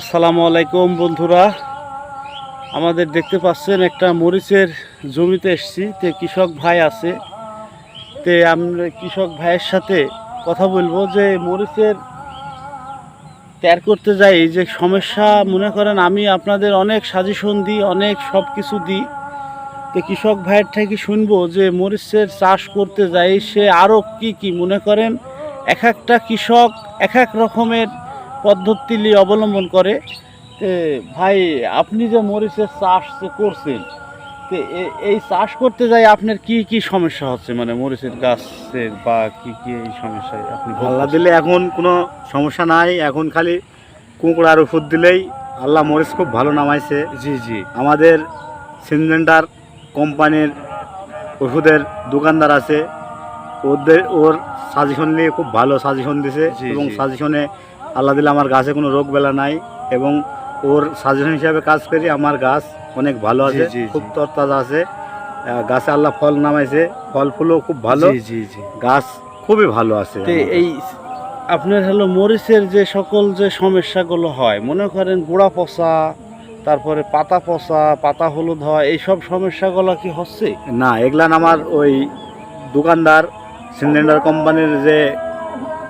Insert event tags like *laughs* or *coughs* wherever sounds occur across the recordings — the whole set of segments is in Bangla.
আসসালামু আলাইকুম বন্ধুরা। আমাদের দেখতে পাচ্ছেন একটা মরিচের জমিতে এসছি। তে কৃষক ভাই আছে। তে আমরা কৃষক ভাইয়ের সাথে কথা বলব যে মরিচের ত্যার করতে যাই যে সমস্যা, মনে করেন আমি আপনাদের অনেক সাজেশন দিই, অনেক সব কিছু দিই। তো কৃষক ভাইয়ের থেকে শুনব যে মরিচের চাষ করতে যাই সে আরও কি কি, মনে করেন এক একটা কৃষক এক এক রকমের পদ্ধতি অবলম্বন করে তে ভাই আপনি যে মরিচের চাষ করছেন তে এই চাষ করতে যাই আপনার কি কি সমস্যা হচ্ছে? মানে মরিচের গাছের বা কি কি এই সমস্যায় আপনি আল্লাহ দিলে এখন কোনো সমস্যা নাই এখন খালি কুঁকড়ার ওষুধ দিলেই আল্লাহ মরিচ খুব ভালো নামাইছে। জি জি। আমাদের সিনজেন্ডার কোম্পানির ওষুধের দোকানদার আছে ওদের ওর সাজেশন নিয়ে খুব ভালো সাজেশন দিছে এবং সাজেশনে আল্লাহ দিলে আমার গাছে কোনো রোগ বেলা নাই এবং ওর সাজেশন হিসাবে কাজ করি আমার গাছ অনেক ভালো আছে। খুব তরতাজা আছে। গাছে আল্লাহ ফল নামাইছে ফল ফুলও খুব ভালো। জি জি জি। গাছ খুবই ভালো আছে এই আপনার হলো মরিচের যে সকল যে সমস্যাগুলো হয় মনে করেন গোড়া পচা তারপরে পাতা পচা পাতা হলুদ হয় এই সব সমস্যাগুলো কি হচ্ছে? না এগুলান আমার ওই দোকানদার সিলিন্ডার কোম্পানির যে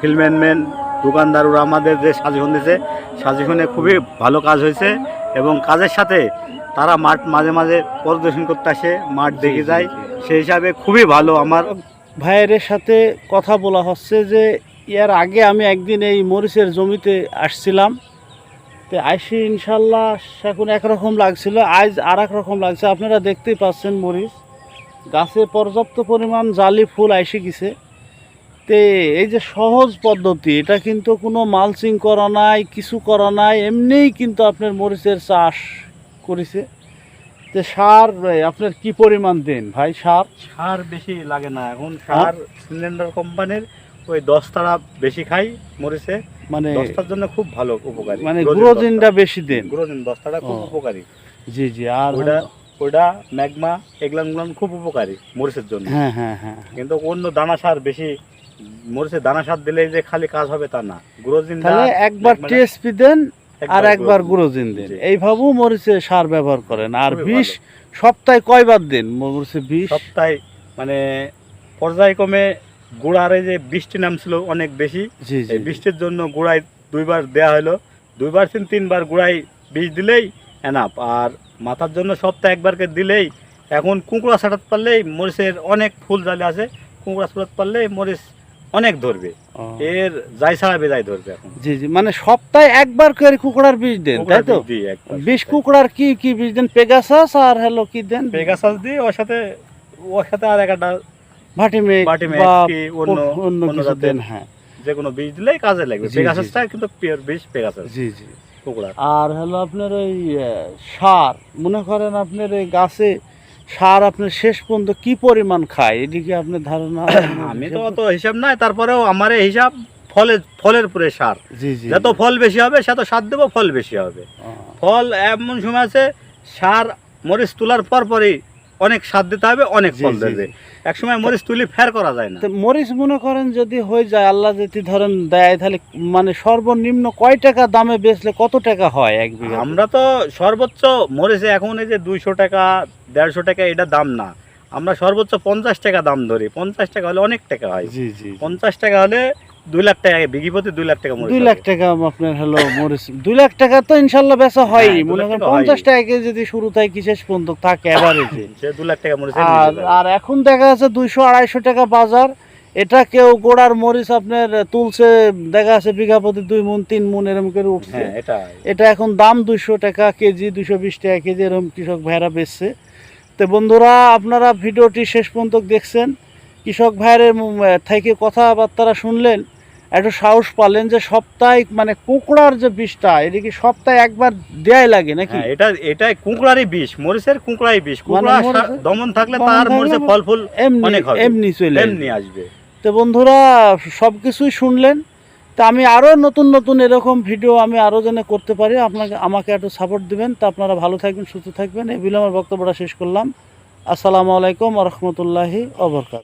ফিল্মম্যান দোকানদার ওরা আমাদের যে সাজেশন দিয়েছে সাজেশনে খুবই ভালো কাজ হয়েছে এবং কাজের সাথে তারা মাঠ মাঝে মাঝে পরিদর্শন করতে আসে মাঠ দেখে যায়। সেই হিসাবে খুবই ভালো আমার। ভাইয়ের সাথে কথা বলা হচ্ছে যে এর আগে আমি একদিন এই মরিচের জমিতে আসছিলাম। তো আইসি ইনশাল্লাহ এখন একরকম লাগছিল আজ আর এক রকম লাগছে। আপনারা দেখতেই পাচ্ছেন মরিচ। গাছে পর্যাপ্ত পরিমাণ জালি ফুল আইসে গেছে। তে এই যে সহজ পদ্ধতি এটা কিন্তু কোনো মালচিং করা নাই কিছু করা নাই এমনিই কিন্তু আপনার মরিচের চাষ করেছে। তে সার আপনার কি পরিমাণ দেন ভাই সার? সার বেশি লাগে না এখন সার সিলিন্ডার কোম্পানির ওই দশ তারা বেশি খাই মরিচে। মানে দশটার জন্য খুব ভালো উপকারী মানে গ্রোজিন গুঁড়োজিনটা বেশি দেন। গ্রোজিন দশটাটা খুব উপকারী। জি জি আর ওটা ওটা ম্যাগমা এগুলান খুব উপকারী মরিচের জন্য। হ্যাঁ হ্যাঁ হ্যাঁ। কিন্তু অন্য দানা সার বেশি মরিচের দানা সার দিলেই যে খালি কাজ হবে তা না। গ্রোজিন তাহলে একবার টিএসপি দেন আর একবার গুঁড়োজিন দেন। এইভাবেও মরিচে সার ব্যবহার করেন। আর বিষ সপ্তাহে কয়বার দেন মরিচে বিষ? সপ্তাহে মানে পর্যায়ক্রমে গুড়ারে যে বৃষ্টি নামছিল অনেক বেশি বৃষ্টির জন্য গুড়ায় দুইবার দেয়া হলো। দুইবার তিন তিনবার গুড়াই বীজ দিলেই এনাফ আর মাথার জন্য সপ্তাহে একবারকে দিলেই এখন কুঁকড়া ছাটাতে পারলেই মরিচের অনেক ফুল জালে আছে। কুঁকড়া ছাটাতে পারলেই মরিচ অনেক ধরবে। এর যাই ছাড়া বেজায় ধরবে এখন। জি জি মানে সপ্তাহে একবার করে কুকুড়ার বীজ দেন তাই তো? বিষ কুকুড়ার কি কি বীজ দেন? পেগাসাস আর হ্যালো কি দেন? পেগাসাস দিয়ে ওর সাথে ওর সাথে আর একটা ভাটিমেক ভাটিমেক বা কি অন্য অন্য কিছু দেন হ্যাঁ। যে কোনো বীজ দিলেই কাজে লাগবে। পেগাসাসটা কিন্তু পিওর বীজ পেগাসাস জি জি। কুকুড়া আর হলো আপনার ওই সার মনে করেন আপনার এই গাছে সার আপনি শেষ পর্যন্ত কি পরিমাণ খায়? এদিকে আপনার ধারণা? *coughs* আমি তো অত হিসাব নাই তারপরেও আমার এই হিসাব ফলের ফলের উপরে সার। যত ফল বেশি হবে সে তো সার দেবো ফল বেশি হবে। ফল এমন সময় আছে সার মরিচ তোলার পর পরই অনেক সার দিতে হবে অনেক ফল দেবে। এক সময় মরিচ তুলি ফের করা যায় না। মরিচ মনে করেন যদি হয়ে যায় আল্লাহ যদি ধরেন দেয় তাহলে মানে সর্বনিম্ন কয় টাকা দামে বেচলে কত টাকা হয় এক বিঘা আমরা তো সর্বোচ্চ মরিচে এখন এই যে দুইশো টাকা দেড়শো টাকা এটা দাম না। আমরা সর্বোচ্চ পঞ্চাশ টাকা দাম ধরি। পঞ্চাশ টাকা হলে অনেক টাকা হয়। পঞ্চাশ টাকা হলে দুই লাখ টাকা বিঘি প্রতি দুই লাখ টাকা দুই লাখ টাকা আপনার হলো মরিচ। দুই লাখ টাকা তো ইনশাল্লাহ বেচা হয় হ্যাঁ, মনে করেন পঞ্চাশ টাকা যদি শুরু থাকে শেষ পর্যন্ত থাকে অ্যাভারেজে *laughs* সে লাখ টাকা মরিচ আর আর এখন দেখা যাচ্ছে দুইশো আড়াইশো টাকা বাজার। এটা কেউ গোড়ার মরিচ আপনার তুলছে দেখা যাচ্ছে বিঘা প্রতি দুই মন তিন মন এরকম করে উঠছে। হ্যাঁ এটা এখন দাম দুইশো টাকা কেজি দুইশো বিশ টাকা কেজি এরকম কৃষক ভাইরা বেচছে। তো বন্ধুরা আপনারা ভিডিওটি শেষ পর্যন্ত দেখছেন। কৃষক ভাইয়ের থেকে কথাবার্তারা শুনলেন। একটু সাহস পালেন যে সপ্তাহে মানে কুকুড়ার যে বিষটা এদিকে সপ্তাহে একবার দেয়াই লাগে নাকি? হ্যাঁ এটা এটাই কুঁকড়ারই বিষ মরিচের কুঁকড়াই বিষ। কুঁকড়া মানে সা- দমন থাকলে তার মরিচে ফল ফুল এমনি এমনি চলে এমনি আসবে। তো বন্ধুরা সব কিছুই শুনলেন। তা আমি আরও নতুন নতুন এরকম ভিডিও আমি আরও যেন করতে পারি আপনাকে আমাকে একটু সাপোর্ট দিবেন। তা আপনারা ভালো থাকবেন সুস্থ থাকবেন। এই বিলে আমার বক্তব্যটা শেষ করলাম। আসসালামু আলাইকুম রহমতুল্লাহি অবরকাত